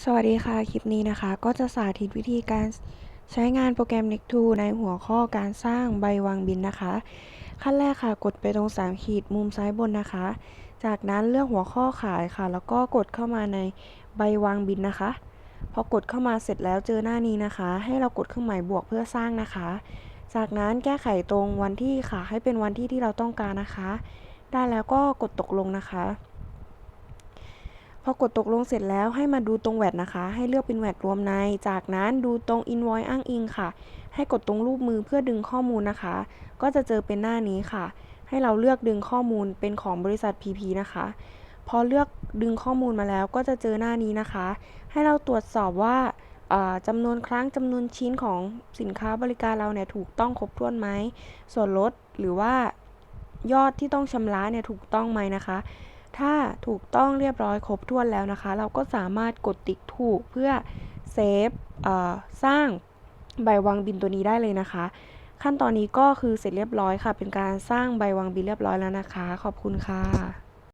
สวัสดีค่ะ คลิปนี้นะคะ ก็จะสาธิตวิธีการใช้งานโปรแกรม Next2 ในหัวข้อการสร้างใบวางบินนะคะ ขั้นแรกค่ะ กดไปตรง 3 ขีดมุมซ้ายบนนะคะ จากนั้นเลือกหัวข้อขายค่ะ แล้วก็กดเข้ามาในใบวางบินนะคะ พอกดเข้ามาเสร็จแล้วเจอหน้านี้นะคะ ให้เรากดเครื่องหมายบวกเพื่อสร้างนะคะ จากนั้นแก้ไขตรงวันที่ค่ะ ให้เป็นวันที่ที่เราต้องการนะคะ ได้แล้วก็กดตกลงนะคะ พอกดตกลงเสร็จแล้วให้มาดูตรงแวดนะคะ ให้เลือกเป็นแวดรวมใน จากนั้นดูตรง invoice อ้างอิงค่ะ ให้กดตรงรูปมือเพื่อดึงข้อมูลนะคะ ก็จะเจอเป็นหน้านี้ค่ะ ให้เราเลือกดึงข้อมูลเป็นของบริษัท PP นะคะ พอเลือกดึงข้อมูลมาแล้วก็จะเจอหน้านี้นะคะ ให้เราตรวจสอบว่าจำนวนครั้งจำนวนชิ้นของสินค้าบริการเราเนี่ยถูกต้องครบถ้วนไหม ส่วนลดหรือว่ายอดที่ต้องชำระเนี่ยถูกต้องไหมนะคะ ถ้าถูกต้องเรียบร้อยครบถ้วนแล้วนะคะ เราก็สามารถกดติ๊กถูกเพื่อเซฟเสร้างใบวางบินตัวนี้ได้เลยนะคะ ขั้นตอนนี้ก็คือเสร็จเรียบร้อยค่ะ เป็นการสร้างใบวางบินเรียบร้อยแล้วนะคะ ขอบคุณค่ะ